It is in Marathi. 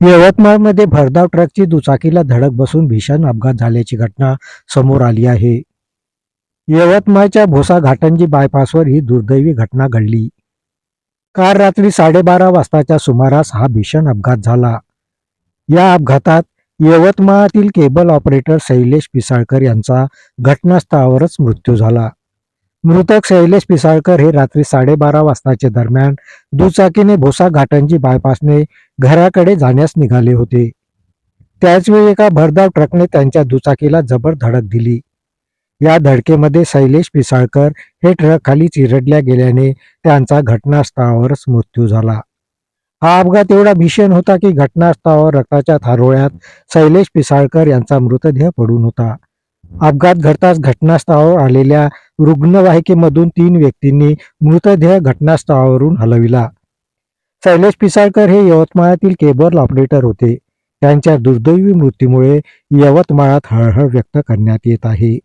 यवतमाळमध्ये भरधाव ट्रकची दुचाकीला धडक बसून भीषण अपघात झाल्याची घटना समोर आली आहे. यवतमाळच्या भोसा घाटंजी बायपासवर ही दुर्दैवी घटना घडली. काल रात्री साडेबारा वाजताच्या सुमारास हा भीषण अपघात झाला. या अपघातात यवतमाळातील केबल ऑपरेटर शैलेश पिसाळकर यांचा घटनास्थळावरच मृत्यू झाला. मृतक शैलेश पिसाळकर हे रात्री साडेबारा वाजताच्या दरम्यान दुचाकीने भोसा घाटंजी बायपासने घराकडे जाण्यास निघाले होते. त्याचवेळी एका भरधाव ट्रकने त्यांच्या दुचाकीला जबर धडक दिली. या धडकेमध्ये शैलेश पिसाळकर हे ट्रक खाली चिरडल्या गेल्याने त्यांचा घटनास्थळावरच मृत्यू झाला. हा अपघात एवढा भीषण होता की घटनास्थळावर रक्ताच्या थारोळ्यात शैलेश पिसाळकर यांचा मृतदेह पडून होता. अपघात घडताच घटनास्थळावर आलेल्या रुग्णवाहिकेमधून तीन व्यक्तींनी मृतदेह घटनास्थळावरून हलविला. शैलेश पिसाळकर हे यवतमाळातील केबल ऑपरेटर होते. त्यांच्या दुर्दैवी मृत्यूमुळे यवतमाळात हळहळ व्यक्त करण्यात येत आहे.